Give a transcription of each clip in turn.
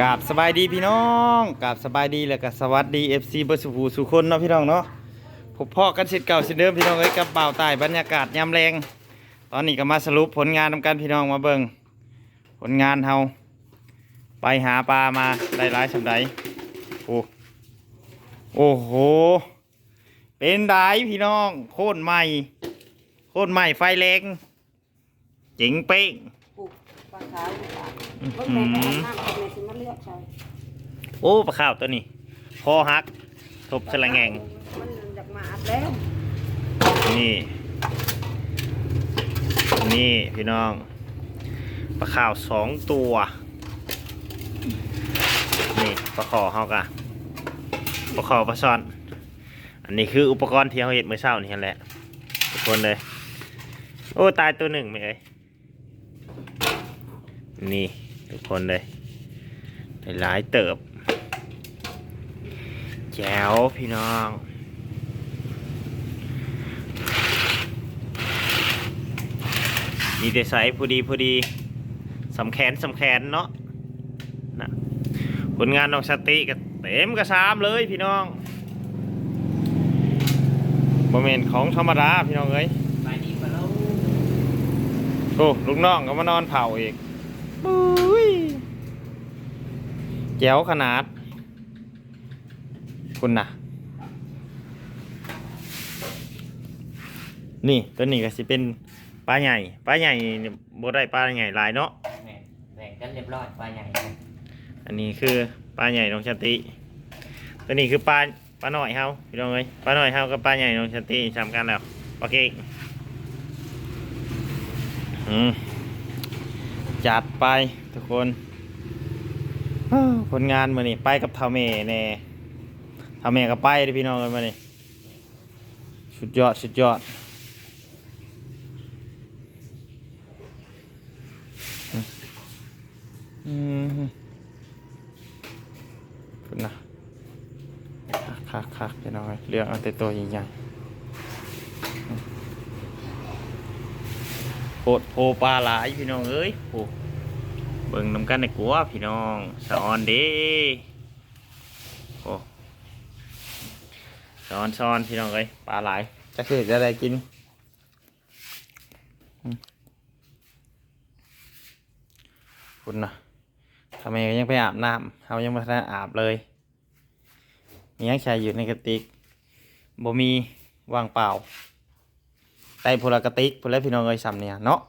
กราบสบายดีพี่น้องกราบสบายดีแล้วก็สวัสดี FC เบอร์สุภูสุคนเนาะพี่น้องเนาะพบพ่อกันเสร็จเก่าเสร็จเดิมพี่น้องเอ้ยกับบ่าวใต้บรรยากาศยามแรง ตอนนี้ก็มาสรุปผลงานนำกันพี่น้องมาเบิ่งผลงานเฮาไปหาปลามาได้หลายสำไดโอ้โอ้โหเป็นไดพี่น้อง โคตรใหม่ โคตรใหม่ไฟแรงเจ๋งเป้ง ลูกปลาขาวดีกว่าเพิ่งแม่ไปอาบน้ำเพิ่งแม่สิมาเลือกใช้โอ้ปลาข้าวตัวนี้คอหักทบสลังแงงมันอยากมาอาบแล้วนี่ นี่พี่น้องปลาข้าวสองตัว นี่ปลาขอเฮากะปลาขอปลาซ่อน อันนี้คืออุปกรณ์ที่เราเห็ดเมื่อเช้านี่แหละทุกคนเลย โอ้ตายตัวหนึ่งไหมเอ้ย นี่ทุกคนเลยได้หลายเติบ แจ๋วพี่น้องมีแต่ใสพอดีพอดีสำแขนสำแขนเนาะนะผลงานน้องสติก็เต็มกระซามเลยพี่น้องโมเมนของธรรมดาพี่น้องเอ้ยไปดีกว่าเราโอ้ลูกน้องก็มานอนเผาอีก ปุ้ยแจ๋วขนาด คุณน่ะนี่ตัวนี้ก็สิเป็นปลาใหญ่ปลาใหญ่นี่บ่ได้ปลาใหญ่หลายเนาะแบ่งแบ่งกันเรียบร้อยปลาใหญ่อันนี้คือปลาใหญ่น้องชาติ ตัวนี้คือปลาปลาหน่อยเฮาพี่น้องเอ้ยปลาหน่อยเฮากับปลาใหญ่น้องชาติสำกันแล้วโอเคอืม จัดไปทุกคนผลงานมานี่ไปกับเทาเมแน่เทาเมก็ไปพี่น้องกันมานี่สุดยอดสุดยอดอืมคุณนะคักคักๆพี่น้องเอ้ยเลือกเอาแต่ตัวใหญ่ๆโพดโพปลาหลายพี่น้องเอ้ยโอ้ เบิ่งน้ำกันในกัวพี่น้องสอนเด้โอ้สอนสอนพี่น้องเอ้ยปลาหลายจะคือจะได้กินคุณนะทำไมยังไปอาบน้ำเขายังไม่ทันอาบเลยมียังชายอยู่ในกระติกบ่มีว่างเปล่าได้พลกระติกพลพี่น้องเอ้ยซ้ำเนี่ยเนาะ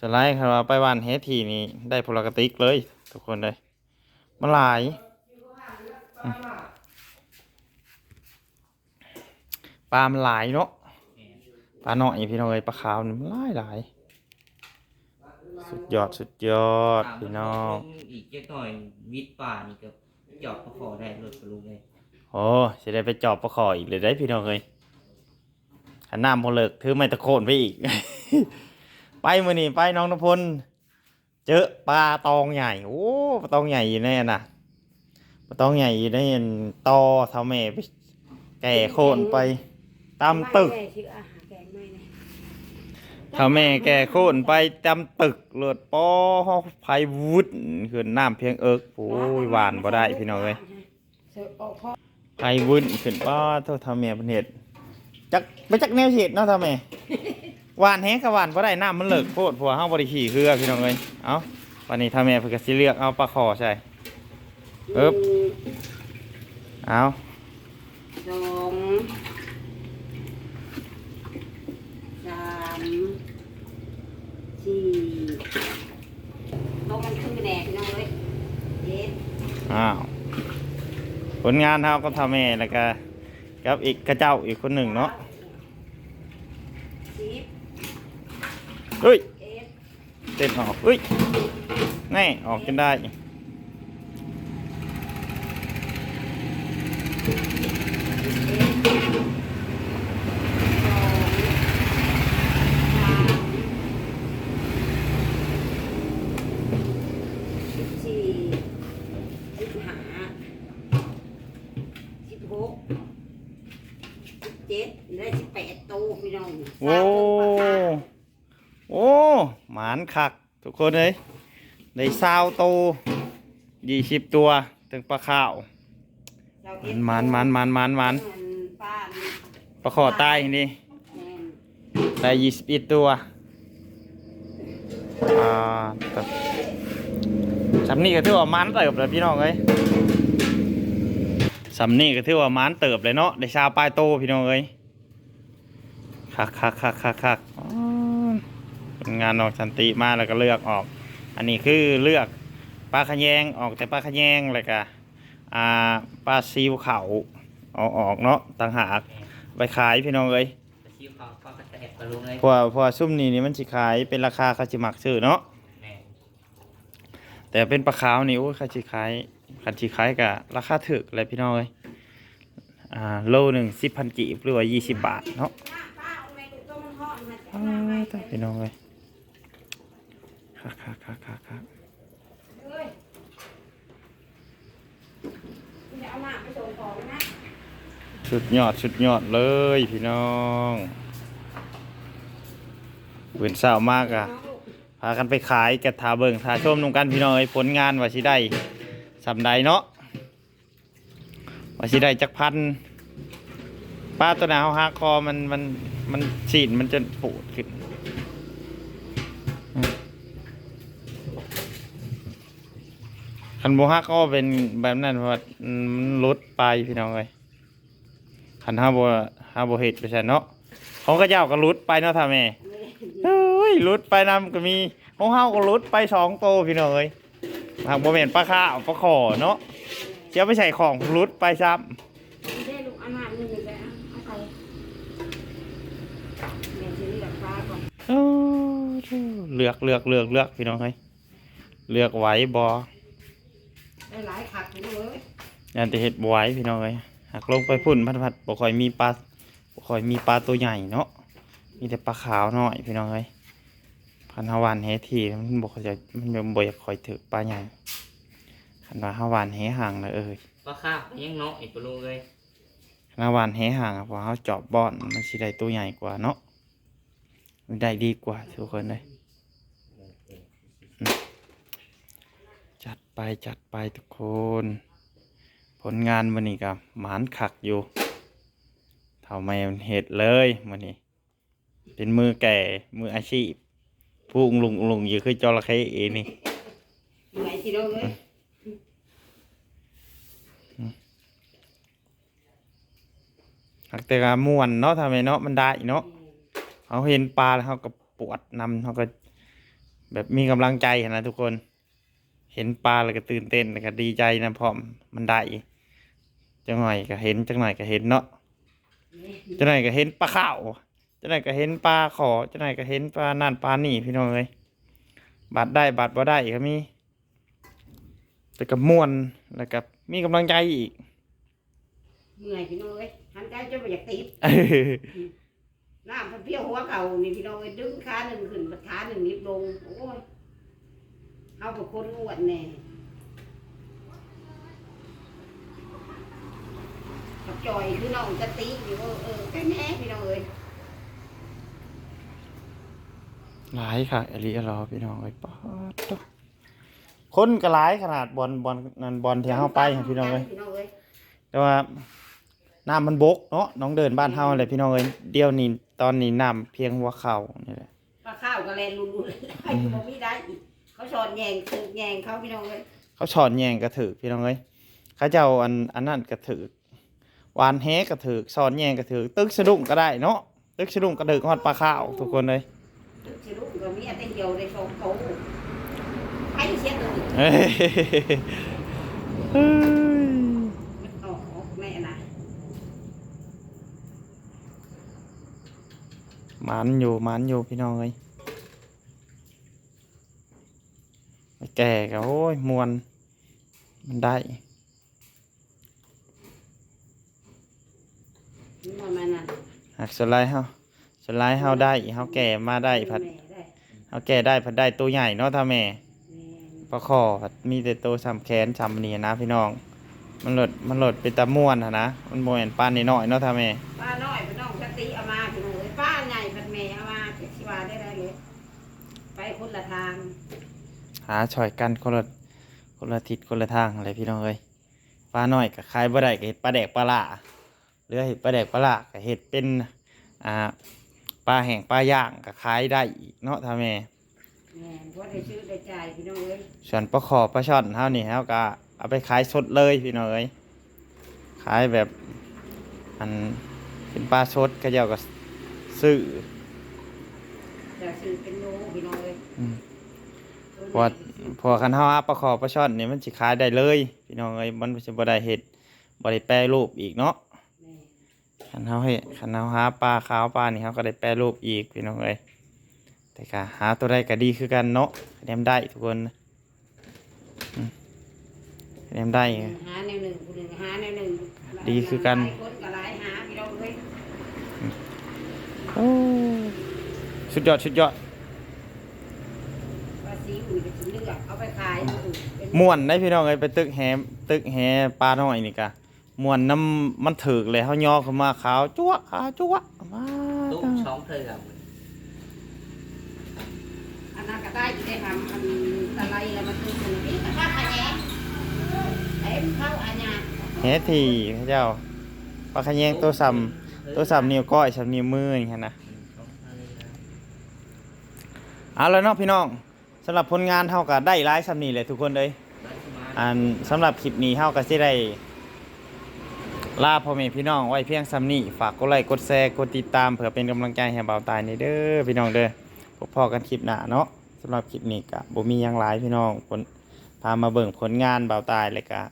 สไลด์ครับว่าไปวันเฮดทีนี่ได้พลกระติกเลย ทุกคนเลยมันหลายอืมปลามันหลายเนาะปลาหน่อยพี่น้องเอ้ยปลาขาวนี่มันหลายหลาย สุดยอดสุดยอดพี่น้องอีกเจ๊หน่อยวิทย์ป่านี่ก็หยอดประคอได้รถกระลุงเลยโอ้จะได้ไปจอบปลาขออีกเลยได้พี่น้องเลยขันน้ำพอเลิกถือไม้ตะโคนไปอีกไป มือนี่ไปน้องนพลเจอปลาตองใหญ่โอ้ปลาตองใหญ่อยู่ในน่ะปลาตองใหญ่อยู่ในตอเท่าแม่ไปแก่โคนไปตามตึกเท่าแม่แก่โคนไปตามตึกเลือดปอไผวุดขึ้นน้ำเพียงเอิกโอ้ยหวานบ่ได้พี่น้องเลยเสิร์ฟออกพ่อไผวุ้นขึ้นป้าเท่าทำแม่เป็นเห็ดจักไปจักแนวเห็ดเนาะเทำแม่ หวานแห้งกับหวานเพราะได้น้ำมันเลิกโพดผัวเฮาบริขี่คือพี่น้องเลยเอาวันนี้ทำแม่เพิ่นก็สิเลือกเอาปลาคอใช่เอิบเอาสองสามสี่โต๊ะมันขึ้นแดดพี่น้องเลยเจ็ดอ้าวผลงานเฮาก็ทำแม่แล้วก็กับอีกกระเจ้าอีกคนหนึ่งเนาะ สิบ เฮ้ยเต็มออกเฮ้ยแน่ออกจนได้ สิบสี่สิบห้าสิบหกสิบเจ็ดได้สิบแปดตู้พี่น้อง โอ้ โอ้หมาน คัก ทุกคนเลยได้ซาวโตวยี่สิบตัวถึงปลาข้าวเจ้าเอ็ดมันมันมันมันมันป้านี่ปลาขอใต้นี่แม่นได้ยี่สิบเอ็ดตัวอ่าแต่สำนี่ก็ถือว่ามันเติบเลยพี่น้องเอ้ยสำนี่ก็ถือว่ามันเติบเลยเนาะได้ชาวปลายโตพี่น้องเอ้ยคักคักคักคักคักอ๋อ เป็นงานออกสันติมาแล้วก็เลือกออก อันนี้คือเลือกปลาขะแยงออกแต่ปลาขะแยงเลยก็อ่าปลาซิวเขาเอาออกเนาะต่างหากไปขายพี่น้องเอ้ยไปชิวเขาเขาก็จะแอบปลาลุงเลยเพราะว่าเพราะว่าซุ่มนี้นี่มันสิขายเป็นราคาเขาสิมักซื้อเนาะแม่แต่เป็นปลาขาวนี่โอ้ยเขาสิขายคันสิขายกับราคาถึกเลยพี่น้องเอ้ยอ่าโลหนึ่งสิบพันกีบหรือว่ายี่สิบบาทเนาะป้าป้าเอาแม่ตัวมันห่อนมาจากอ้าหน้าไว้วตายพี่น้องเอ้ย คักคักคักคักคักเอ้ยเดี๋ยวเอาหน้าไปส่งของนะสุดยอดสุดยอดเลยพี่น้องเว้นเศร้ามากอะน้องลูกพากันไปขายกับทาเบิงทาชมนำกันพี่น้องเอ้ยผลงานว่าสิได้สำใดเนาะว่าสิได้จักพันป้าตัวหนาวหักคอมันมันมันฉีดมันจะปูดขึ้นอืม คันโบฮักก็เป็นแบบนั้นเพราะว่ามันลดไปพี่น้องเอ้ยคันห้าโบห้าโบเห็ดไปใช่เนาะของกระเจ้าก็ลดไปเนาะท่าแม่เฮ้ยลดไปนำก็มีของเฮาก็ลดไปสองโตวพี่น้องเอ้ยหากบ่แม่นปลาข้าวปลาขอเนาะเจ้าไปใส่ของลดไปซ้ำเลือกเลือกเลือกเลือกพี่น้องเอ้ยเลือกไหว้บ่ ได้หลายขักอยู่เลยยันจะเฮ็ดบ่ไหว้พี่น้องเอ้ยหากลงไปพุ่นพัดพัดบ่ค่อยมีปลาบ่ค่อยมีปลาตัวใหญ่เนาะมีแต่ปลาขาวน้อยพี่น้องเอ้ยพันหาวานแหทีมันบ่ค่อยจะมันบ่อยากค่อยถึกปลาใหญ่คันว่าหาวานแหห่างนะเอ้ยปลาข้าวยังเนาะไอ้ปลาลุงเลยหน้าวานแหห่างอะเพอเขาเจาะบอนมันสิได้ตัวใหญ่กว่าเนาะมันได้ดีกว่าทุกคนเลยอืมจัด ไปจัดไปทุกคน ผลงานวันนี้กับหมานขักอยู่เท่าไม่มันเห็ดเลยวันนี้ เป็นมือแก่มืออาชีพพูงลุงลุงอยู่คือจระเข้เอนี่ไหนสิลูกเอ้ยหักแต่กาม่วนเนาะทำไมเนาะมันได้เนาะเขาเห็นปลาแล้วเขาก็ปวดนำเขาก็ แบบมีกำลังใจนะทุกคน เห็นปลาแล้วก็ตื่นเต้นแล้วก็ดีใจนะพร้อมมันได้จังหน่อยก็เห็นจังหน่อยก็เห็นเนาะจังหน่อยก็เห็นปลาข้าวจังหน่อยก็เห็นปลาขอจังหน่อยก็เห็นปลานั่นปลานี่พี่น้องเลยบัดได้บัดบ่ได้ก็มีแต่ก็ม่วนแล้วก็มีกำลังใจอีกเหนื่อยพี่น้องเอ้ยหันใจจะไปอยากติดเออน้ำมันเพี้ยวหัวเก่านี่พี่น้องเอ้ยดึงขาหนึ่งขึ้นขาหนึ่งนิบลงโอ้ย เอาเป็นคนอ้วนแน่กับจอยพี่น้องจะตีอยู่เออเออแค่แน่พี่น้องเอ้ยหลายค่ะเอลิเอรอพี่น้องไอ้ยป๊าดโตคนก็หลายขนาดบอลบอลนั่นบอลที่เฮาไปค่ะพี่น้องเอ้ย พี่น้องเอ้ยแต่ว่าน้ำมันบกเนาะน้องเดินบ้านเฮาเลยพี่น้องเอ้ยเดี๋ยวนี้ตอนนี้น้ำเพียงหัวเข่านี่แหละปลาข้าวก็แลนลุลุเลยให้บ่มีได้อีก เขาสอนแยงคือแยงเขาพี่น้องเอ้ยเขาฉอนแยงกระถือพี่น้องเอ้ยเขาเจ้าอันอันนั้นกระถือวานแฮกระถือสอนแยงกระถือตึกสะดุ้งก็ได้เนาะตึกสะดุ้งกระถือฮอดปลาข้าวทุกคนเลยสิลูกก็มีแต่เดียวได้สองโตให้เสียตัวเฮ้ยเฮ้ยออกออกแม่นะหมันอยู่หมันอยู่พี่น้องเอ้ยไป แก่ก็โอ้ยมวนมันได้นี่มันมานั่นหักสไลด์เฮาสไลด์เฮาได้เฮาแก่มาได้ผัดแม่ได้เฮาแก่ได้ผัดได้ตัวใหญ่เนาะถ้าแม่แม่ปลาคอผัดมีแต่ตัวสำแขนสำนี่นะพี่น้อง มันหลดมันหลดเป็นตะม่วนหั่นนะมันบ่แม่นปานน้อยๆเนาะถ้าแม่ป้าน้อยพี่น้องสติเอามาพี่น้องเอ้ยป้าใหญ่พันแม่เอามาเจ็ดสิบาได้ได้เลยไปคนละทาง หาช่อยกันคนละคนละทิศคนละทางอะไรพี่น้องเอ้ยปลาน้อยก็ขายบ่ได้ก็เห็ดปลาแดกปลาล่าหรือเห็ดปลาแดกปลาล่าก็เห็ดเป็นอ่าปลาแห้งปลาย่างก็ขายได้อีกเนาะท่าแม่แม่นเพราะได้ซื้อได้จ่ายพี่น้องเอ้ยส่วนปลาขอปลาช่อนเท่านี้เฮาก็เอาไปขายสดเลยพี่น้องเอ้ยขายแบบอันเป็นปลาสดก็เจ้าก็ซื้อ จะซื้อเป็นโลพี่น้องเอ้ยอืมเพราะว่าเพอคันเฮาหาปลาขอปลาช่อนนี่มันสิขายได้เลย พี่น้องเอ้ยมันสิบ่ได้เฮ็ดบ่ได้แปรรูปอีกเนาะแม่คันเฮาเฮ็ดคันเฮาหาปลาขาวปลานี่เฮาก็ได้แปรรูปอีกพี่น้องเอ้ยแต่ก็หาตัวใดก็ดีคือกันเนาะคะแนนได้ทุกคนอืมคะแนนได้หาแนวหนึ่งผู้หนึ่งหาแนวหนึ่งดีคือกันหลายคนก็หลายหาพี่น้องเอ้ยโอ้สุดยอดสุดยอดภาษีอื่นก็สิ เลือกเอาไปขายอื่นเป็นม่วนได้พี่น้องเอ้ยไปตึกแหตึกแหปลาน้อยนี่กะม่วนน้ำมันถึกเลยเฮาย่อขึ้นมาขาวจั๊วะขาวจั๊วะมาตุ้มช่องเธอครับอันนั้นก็ได้ที่ได้ทำอันตะไลแล้วมันคือคนนี้ก็ข้าขยงเอ็มเข้าอันยาแหที่เขาเจ้าปลาขะแยงตัวซ้ำตัวซ้ำนิ้วก้อยซ้ำนิ้วมือนี่ฮะนะช่องเธอครับเอาแล้วเนาะพี่น้อง สำหรับผลงานเฮาก็ได้หลายซ้ำนี่แหละทุกคนเลยได้สมาอันสำหรับคลิปนี้เฮาก็สิได้ลาพ่อแม่พี่น้องไว้เพียงซ้ำนี้ฝากกดไลค์กดแชร์กดติดตามเพื่อเป็นกำลังใจให้เบาตายในเด้อพี่น้องเด้อพบพอกันคลิปหน้าเนาะสำหรับคลิปนี้ก็บ่มีหยังหลายพี่น้องผลพามาเบิ่งผลงานเบาตายเลยก็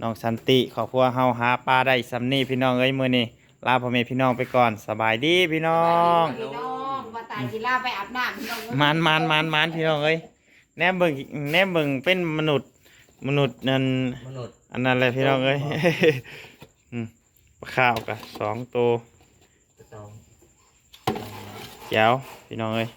น้องสันติขอบครัวเฮาหาปลาได้ซ้ำนี้พี่น้องเอ้ยมื้อนี้ลาพ่อแม่พี่น้องไปก่อนสบายดีพี่น้อง พี่น้องมาตายกีฬาไปอาบน้ำพี่น้องมานมานมานมานพี่น้องเอ้ย แนมเบิ่งแนมเบิ่งเป็นมนุษย์ มนุษย์นั่นมนุษย์ อันนั้นแหละพี่น้องเอ้ย อืมปลาข้าวกะสองตัวสองแก้วพี่น้องเอ้ย